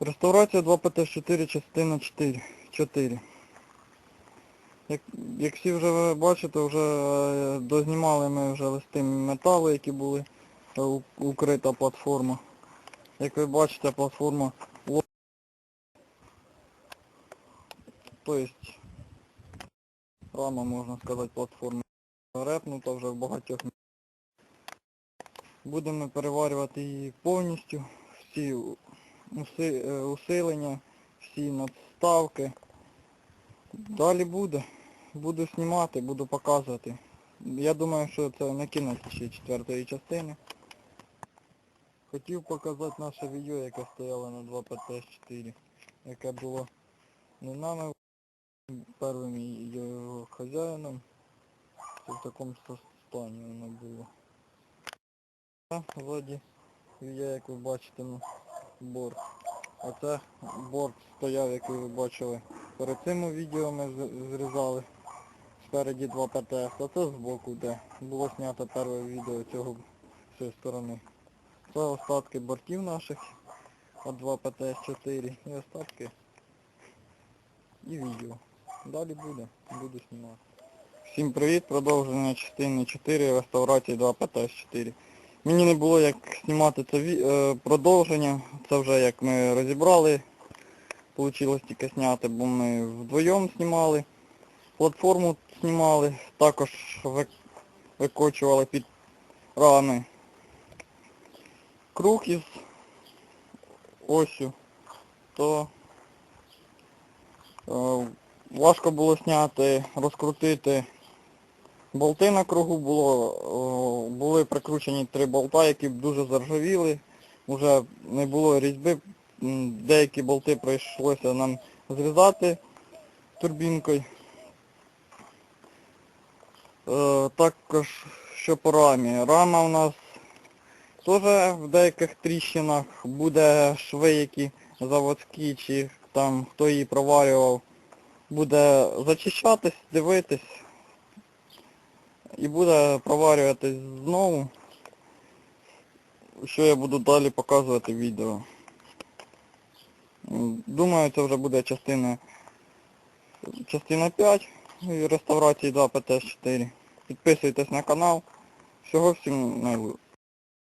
Реставрація 2ПТ-4, частина 4. 4. Як, як всі вже ви бачите, вже е, дознімали ми вже листи металу, які були е, укрита платформа. Як ви бачите, платформа Тобто рама, можна сказати, платформи репнута вже в багатьох місцях. Будемо переварювати її повністю, всі усилення, всі надставки. Далі буде. Буду знімати, буду показувати. Я думаю, що це не кінець ще четвертої частини. Хотів показати наше відео, яке стояло на 2ПТ-4, яке було не нами первим його хазяїном. Це в такому стані воно було. Ззаді є, як ви бачите, ну, борт. Оце борт стояв, як ви бачили. Перед цим відео ми зрізали. Спереді 2 ПТС, а це збоку, де було знято перше відео цього з цієї сторони. Це остатки бортів наших от 2 ПТС-4 і остатки і відео. Далі буде, буду знімати. Всім привіт, продовження частини 4 реставрації 2 ПТС-4. Мені не було як знімати це е, продовження, це вже як ми розібрали, вийшло тільки зняти, бо ми вдвоєм знімали, платформу знімали, також ви- викочували під рами. Круг із осю, то е, важко було зняти, розкрутити болти на кругу було, були прикручені три болта, які дуже заржавіли, вже не було різьби, деякі болти прийшлося нам зрізати турбінкою. Е, також що по рамі. Рама у нас теж в деяких тріщинах буде шви, які заводські, чи там хто її проварював, буде зачищатись, дивитись і буде проварюватись знову, що я буду далі показувати відео. Думаю, це вже буде частина, частина 5 і реставрації 2 ПТ-4. Підписуйтесь на канал. Всього всім найлу-